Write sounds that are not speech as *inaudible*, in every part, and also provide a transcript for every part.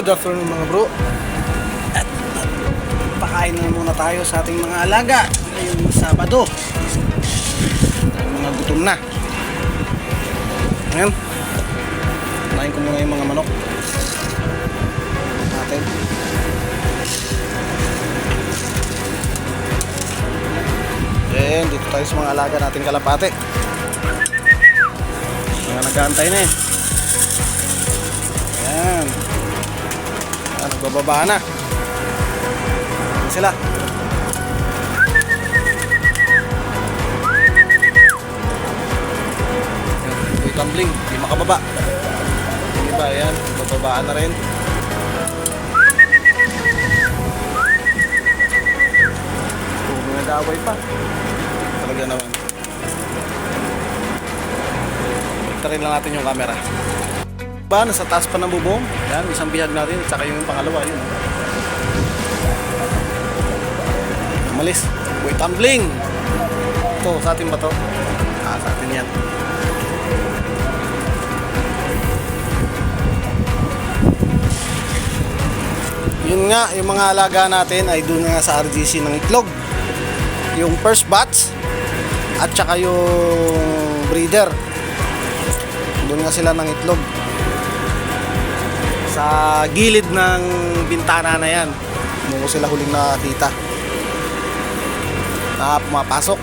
Good afternoon mga bro. At, at pakain na muna tayo sa ating mga alaga ngayong Sabado. Mga gutom na. Ayan. Kumain ko muna yung mga manok. Natin. Ayan, dito tayo sa mga alaga nating kalapate. Mga nag-aantay na eh. Ayan. Nagbababa na. Ayan sila. Uy, tumbling. Di makababa. Yung iba, ayan. Bababaan na rin. Kung nag-aaway pa. Talaga naman. Balik lang natin yung camera ba? Nasa taas pa ng bubong. Yan, isang bihag natin. At saka yung pangalawa, yun. Umalis. Uy, tumbling! Ito, sa atin ba to? Ah, sa atin yan. Yun nga, yung mga alaga natin ay doon nga sa RGC ng itlog. Yung first batch at saka yung breeder. Doon nga sila ng itlog sa gilid ng bintana na yan doon ko sila huling nakita na pumapasok.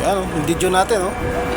Yan oh, video natin oh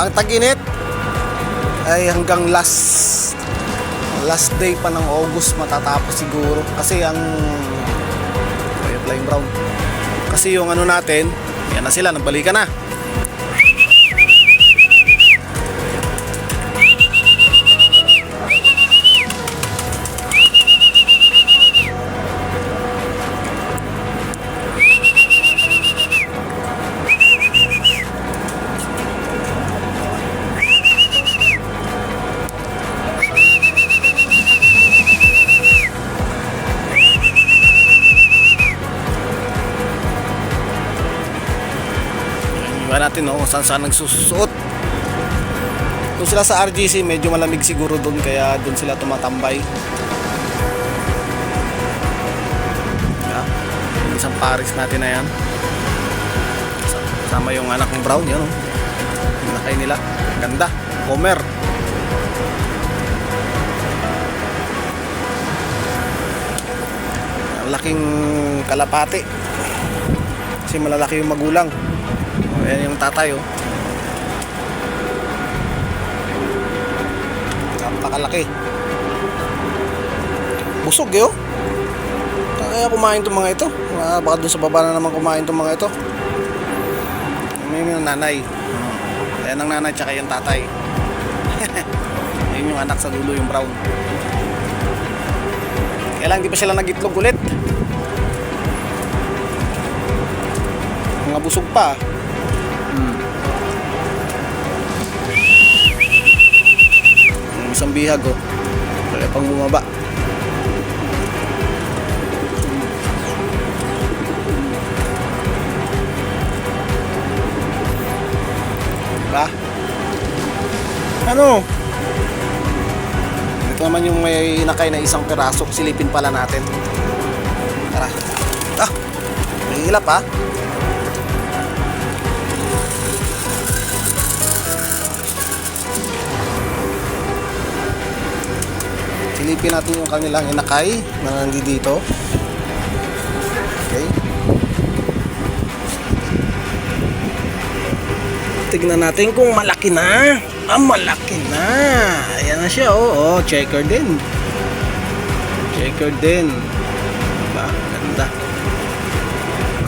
Ah, ang tag-init ay hanggang last last day pa ng August matatapos siguro. Kasi ang flying brown. Kasi yung ano natin yan na sila nagbalikan na natin no, kung saan saan nagsusuot. Kung sila sa RGC, medyo malamig siguro doon kaya doon sila tumatambay. Yeah. Isang paris natin na yan. Sama yung anak ng brown, oh. Yung nakay nila. Ganda. Comer. Laking kalapate. Kasi malalaki yung magulang. Ayan yung tatay oh. Napakalaki. Busog eh oh. Kaya kumain itong mga ito. Ah, baka doon sa baba na naman kumain itong mga ito. May yung nanay. Ayan ang nanay tsaka yung tatay. *laughs* Ayun yung anak sa dulo yung brown. Kaya lang di pa sila nagitlog ulit. Mga busog pa. Isang bihag oh. Kaya pang bumaba. Diba? Ano? Ito naman yung may nakay na isang peraso. Silipin pala natin. Tara. Ah! May hilap ah. Silipin natin yung kanilang inakay na nandito. Okay. Tignan natin kung malaki na. Ah, malaki na. Ayan na siya, oh. oh checker din. Secured din. Diba? Ganda.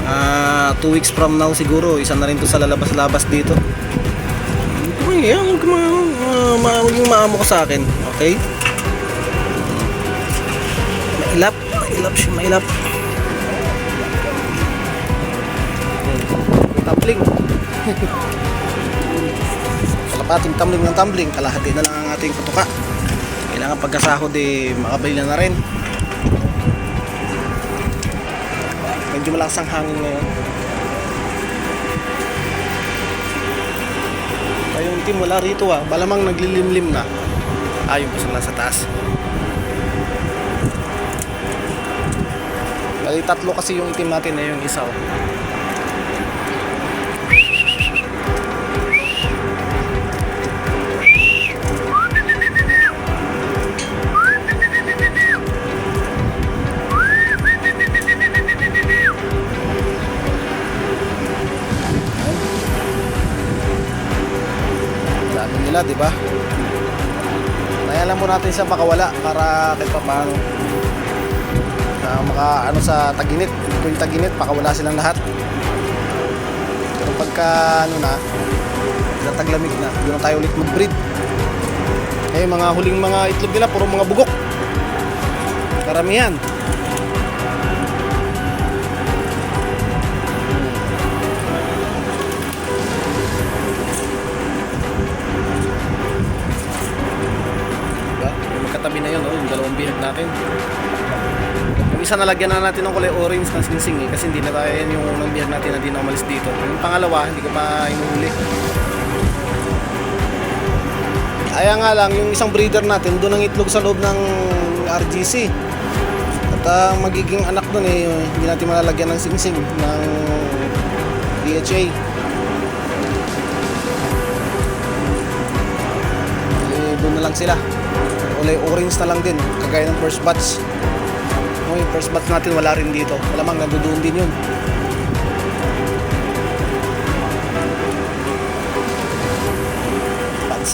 Ah, two weeks from now siguro, isa na rin to sa lalabas-labas dito. Uy, yan, huwag ka ma, ma, yung maamo ka sa akin, okay? Mailap, mailap siya, mailap. Tumbling. *laughs* Kalapating tumbling ng tumbling, kalahati na lang ang ating patuka. Kailangan pagkasahod eh, makabili na, na rin. Medyo malakas ang hangin ngayon. Ay, yung team wala rito ah. Balamang naglilimlim na. Ah, yung kusang nasa taas. Bali, tatlo kasi yung itim natin eh, yung isa oh. Nila, di ba? Kaya lang mo natin siya makawala para kahit pa paano. Na maka ano sa taginit. Kung taginit, pakawala silang lahat. Pero pagka ano na, nataglamig na, doon tayo ulit mag-breed. Eh, mga huling mga itlog nila, puro mga bugok. Karamihan. Diba? Magkatabi na yun, oh, yung dalawang bihag natin. Isa nalagyan na natin ng kulay orange ng singsing eh, kasi hindi na tayo yan yung unang bihag natin na di umalis dito. Yung pangalawa, hindi ko pa inuhuli. Kaya nga lang, yung isang breeder natin, doon ang itlog sa loob ng RGC. At ang magiging anak doon eh, hindi natin malalagyan ng singsing ng DHA. Eh, doon na lang sila. Kulay orange na lang din, kagaya ng first batch. No, yung first batch natin wala rin dito. Malamang nandoon din yun. Diba? *laughs*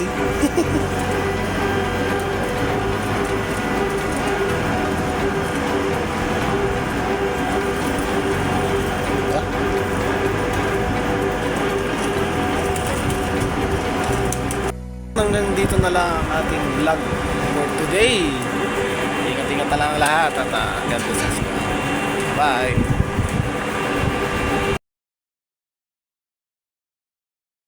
Hanggang dito na lang ang ating vlog for today. Ingat-ingat na lang ang lahat at uh, God bless. Bye!